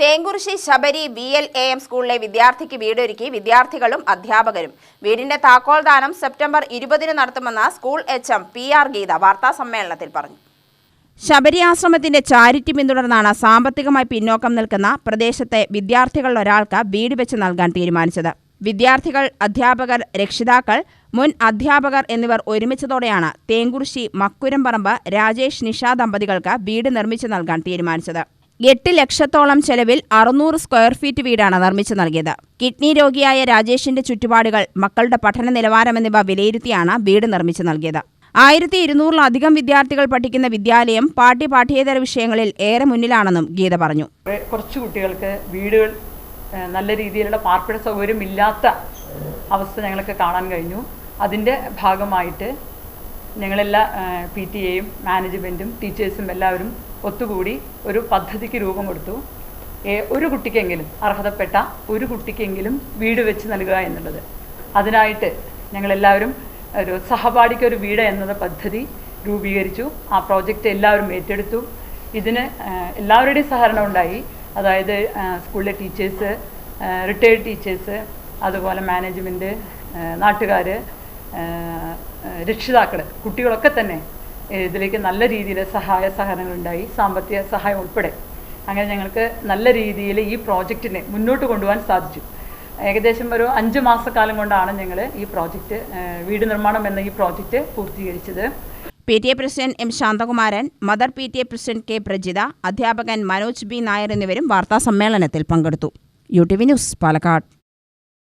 Thenkurissi Sabari B L A M സ്കൂളിലെ വിദ്യാർത്ഥിക്ക് വീടൊരുക്കി വിദ്യാർത്ഥികളും അധ്യാപകരും. വീടിന്റെ താക്കോൽദാനം സെപ്റ്റംബർ ഇരുപതിന് നടത്തുമെന്ന് school H M P R Geetha വാർത്താ സമ്മേളനത്തിൽ പറഞ്ഞു. ശബരി ആശ്രമത്തിന്റെ ചാരിറ്റി പിന്തുടർന്നാണ് സാമ്പത്തികമായി പിന്നോക്കം നിൽക്കുന്ന പ്രദേശത്തെ വിദ്യാർത്ഥികളിൽ ഒരാൾക്ക് വീട് വെച്ച് നൽകാൻ തീരുമാനിച്ചത്. വിദ്യാർത്ഥികൾ അധ്യാപകർ രക്ഷിതാക്കൾ മുൻ അധ്യാപകർ എന്നിവർ ഒരുമിച്ചതോടെയാണ് തേങ്കുറിശി മക്കുരംപറമ്പ് രാജേഷ് നിഷ ദമ്പതികൾക്ക് വീട് നിർമ്മിച്ചു നൽകാൻ തീരുമാനിച്ചത്. എട്ട് ലക്ഷത്തോളം ചെലവിൽ അറുന്നൂറ് സ്ക്വയർ ഫീറ്റ് വീടാണ് നിർമ്മിച്ചു നൽകിയത്. കിഡ്നി രോഗിയായ രാജേഷിന്റെ ചുറ്റുപാടുകൾ മക്കളുടെ പഠന നിലവാരം എന്നിവ വിലയിരുത്തിയാണ് വീട് നിർമ്മിച്ചു നൽകിയത്. ആയിരത്തി ഇരുന്നൂറിലധികം വിദ്യാർത്ഥികൾ പഠിക്കുന്ന വിദ്യാലയം പാഠ്യ പാഠ്യേതര വിഷയങ്ങളിൽ ഏറെ മുന്നിലാണെന്നും ഗീത പറഞ്ഞു. കുറച്ചു കുട്ടികൾക്ക് വീടുകൾ നല്ല രീതിയിലുള്ള പാർപ്പിട സൗകര്യം ഇല്ലാത്ത അവസ്ഥ ഞങ്ങൾക്ക് കാണാൻ കഴിഞ്ഞു. അതിന്റെ ഭാഗമായിട്ട് ഞങ്ങളെല്ലാ പി ടി എയും മാനേജ്മെന്റും ടീച്ചേഴ്സും എല്ലാവരും ഒത്തുകൂടി ഒരു പദ്ധതിക്ക് രൂപം കൊടുത്തു. ഒരു കുട്ടിക്കെങ്കിലും അർഹതപ്പെട്ട ഒരു കുട്ടിക്കെങ്കിലും വീട് വെച്ച് നൽകുക എന്നുള്ളത്. അതിനായിട്ട് ഞങ്ങളെല്ലാവരും ഒരു സഹപാഠിക്ക് ഒരു വീട് എന്നത് പദ്ധതി രൂപീകരിച്ചു. ആ പ്രോജക്റ്റ് എല്ലാവരും ഏറ്റെടുത്തു. ഇതിന് എല്ലാവരുടെയും സഹകരണം ഉണ്ടായി. അതായത് സ്കൂളിലെ ടീച്ചേഴ്സ് റിട്ടയേർഡ് ടീച്ചേഴ്സ് അതുപോലെ മാനേജ്മെന്റ് നാട്ടുകാർ രക്ഷിതാക്കൾ കുട്ടികളൊക്കെ തന്നെ ഇതിലേക്ക് നല്ല രീതിയിൽ സഹായ സഹകരണങ്ങളുണ്ടായി സാമ്പത്തിക സഹായം ഉൾപ്പെടെ. അങ്ങനെ ഞങ്ങൾക്ക് നല്ല രീതിയിൽ ഈ പ്രോജക്റ്റിനെ മുന്നോട്ട് കൊണ്ടുപോകാൻ സാധിച്ചു. ഏകദേശം ഒരു അഞ്ച് മാസക്കാലം കൊണ്ടാണ് ഞങ്ങൾ ഈ പ്രോജക്റ്റ് വീട് നിർമ്മാണം എന്ന ഈ project പൂർത്തീകരിച്ചത്. P T A president M Santhakumaran mother P T A president K Prajitha അധ്യാപകൻ മനോജ് ബി നായർ എന്നിവരും വാർത്താ സമ്മേളനത്തിൽ പങ്കെടുത്തു. U T V news Palakkad.